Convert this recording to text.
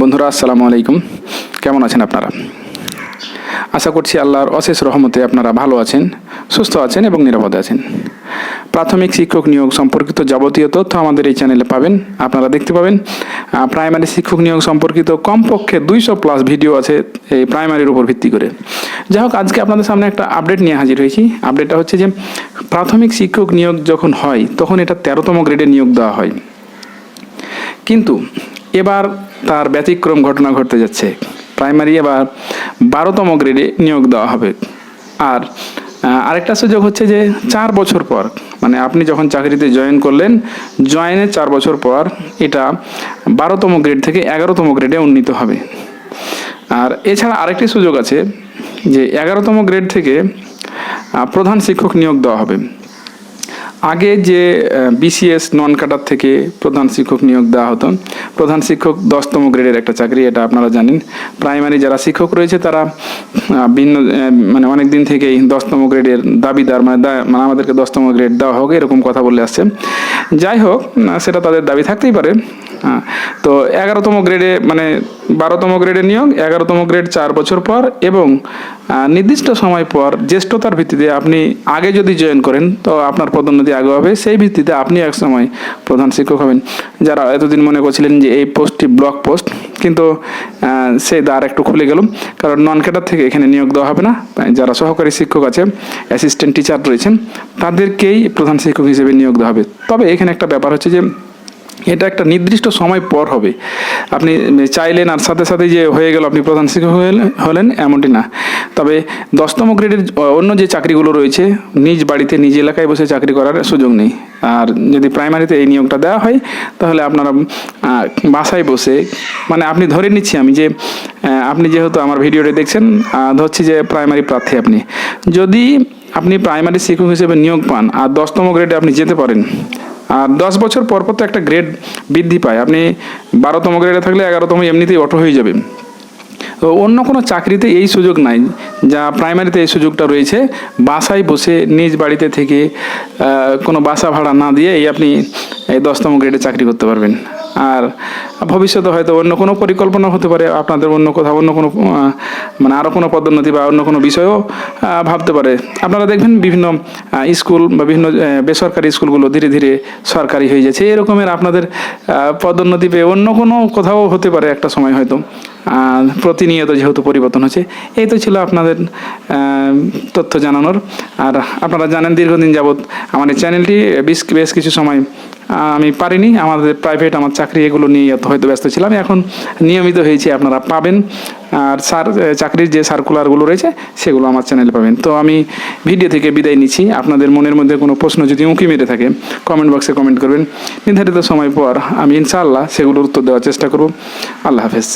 বন্ধুরা, আসসালামু আলাইকুম। কেমন আছেন আপনারা? আশা করছি আল্লাহর অশেষ রহমতে আপনারা ভালো আছেন, সুস্থ আছেন এবং নিরাপদে আছেন। প্রাথমিক শিক্ষক নিয়োগ সম্পর্কিত যাবতীয় তথ্য আমাদের এই চ্যানেলে পাবেন, আপনারা দেখতে পাবেন। প্রাইমারি শিক্ষক নিয়োগ সম্পর্কিত কমপক্ষে দুইশো প্লাস ভিডিও আছে এই প্রাইমারির উপর ভিত্তি করে। যাই হোক, আজকে আপনাদের সামনে একটা আপডেট নিয়ে হাজির হয়েছি। আপডেটটা হচ্ছে যে, প্রাথমিক শিক্ষক নিয়োগ যখন হয়, তখন এটা তেরোতম গ্রেডে নিয়োগ দেওয়া হয়। কিন্তু এবার তার ব্যতিক্রম ঘটনা ঘটতে যাচ্ছে। প্রাইমারি এবার বারোতম গ্রেডে নিয়োগ দেওয়া হবে। আর আরেকটা সুযোগ হচ্ছে যে চার বছর পর মানে আপনি যখন চাকরিতে জয়েন করলেন জয়েনের চার বছর পর এটা বারোতম গ্রেড থেকে এগারোতম গ্রেডে উন্নীত হবে। আর এছাড়া আরেকটি সুযোগ আছে যে এগারোতম গ্রেড থেকে প্রধান শিক্ষক নিয়োগ দেওয়া হবে। আগে যে বিসিএস নন কাটার থেকে প্রধান শিক্ষক নিয়োগ দেওয়া হতো, প্রধান শিক্ষক দশতম গ্রেডের একটা চাকরি, এটা আপনারা জানেন। প্রাইমারি যারা শিক্ষক রয়েছে, তারা ভিন্ন মানে অনেক দিন থেকেই দশতম গ্রেডের দাবিদার মানে মানে আমাদেরকে দশতম গ্রেড দেওয়া হোক, এরকম কথা বলে আসছে। যাই হোক সেটা তাদের দাবি থাকতেই পারে। তো এগারোতম গ্রেডে মানে বারোতম গ্রেডে নিয়োগ, এগারোতম গ্রেড চার বছর পর এবং নির্দিষ্ট সময় পর জ্যেষ্ঠতার ভিত্তিতে আপনি আগে যদি জয়েন করেন, তো আপনার পদোন্নতি আগে হবে। সেই ভিত্তিতে আপনি এক সময় প্রধান শিক্ষক হবেন। যারা এতদিন মনে করছিলেন যে এই পোস্টটি ব্লক পোস্ট কিন্তু সেই দ্বার একটু খুলে গেল। কারণ নন ক্যাডার থেকে এখানে নিয়োগ দেওয়া হবে না। যারা সহকারী শিক্ষক আছে অ্যাসিস্ট্যান্ট টিচার রয়েছেন, তাদেরকেই প্রধান শিক্ষক হিসেবে নিয়োগ দেওয়া হবে। তবে এখানে একটা ব্যাপার হচ্ছে যে এটা একটা নির্দিষ্ট সময় পর হবে। আপনি চাইলেন আর সাথে সাথে যে হয়ে গেল, আপনি প্রধান শিক্ষক হলেন, এমনটি না। তবে দশতম গ্রেডের অন্য যে চাকরিগুলো রয়েছে, নিজ বাড়িতে, নিজ এলাকায় বসে চাকরি করার সুযোগ নেই। আর যদি প্রাইমারিতে এই নিয়োগটা দেওয়া হয়, তাহলে আপনারা বাসায় বসে মানে আপনি ধরে নিচ্ছি আমি যে আপনি যেহেতু আমার ভিডিওটা দেখছেন ধরছি যে প্রাইমারি প্রার্থী আপনি। যদি আপনি প্রাইমারি শিক্ষক হিসেবে নিয়োগ পান, আর দশতম গ্রেডে আপনি যেতে পারেন আর দশ বছর পর পর তো একটা গ্রেড বৃদ্ধি পায়। আপনি বারোতম গ্রেডে থাকলে এগারোতম এমনিতেই অটো হয়ে যাবে। তো অন্য কোনো চাকরিতে এই সুযোগ নাই, যা প্রাইমারিতে এই সুযোগটা রয়েছে। বাসায় বসে নিজ বাড়িতে থেকে কোনো বাসা ভাড়া না দিয়ে এই আপনি এই দশতম গ্রেডে চাকরি করতে পারবেন। আর ভবিষ্যতে হয়তো অন্য কোনো পরিকল্পনা হতে পারে, আপনাদের অন্য কোথাও, অন্য কোনো মানে আরও কোনো পদোন্নতি বা অন্য কোনো বিষয়ও ভাবতে পারে। আপনারা দেখবেন বিভিন্ন স্কুল বা বিভিন্ন বেসরকারি স্কুলগুলো ধীরে ধীরে সরকারি হয়ে যাচ্ছে। এরকমের আপনাদের পদোন্নতি পেয়ে অন্য কোনো কোথাও হতে পারে একটা সময় হয়তো। প্রতিনিয়ত যেহেতু পরিবর্তন হচ্ছে, এই তো ছিল আপনাদের তথ্য জানানোর। আর আপনারা জানেন দীর্ঘদিন যাবৎ আমার এই চ্যানেলটি, বেশ বেশ কিছু সময় আমি পারিনি আমাদের প্রাইভেট আমার চাকরি এগুলো নিয়ে হয়তো ব্যস্ত ছিলাম। এখন নিয়মিত হয়েছে আপনারা পাবেন। আর সার চাকরির যে সার্কুলারগুলো রয়েছে, সেগুলো আমার চ্যানেলে পাবেন। তো আমি ভিডিও থেকে বিদায় নিচ্ছি। আপনাদের মনের মধ্যে কোনো প্রশ্ন যদি উঁকি মেরে থাকে কমেন্ট বক্সে কমেন্ট করবেন। নির্ধারিত সময় পর আমি ইনশাআল্লাহ সেগুলোর উত্তর দেওয়ার চেষ্টা করব। আল্লাহ হাফেজ।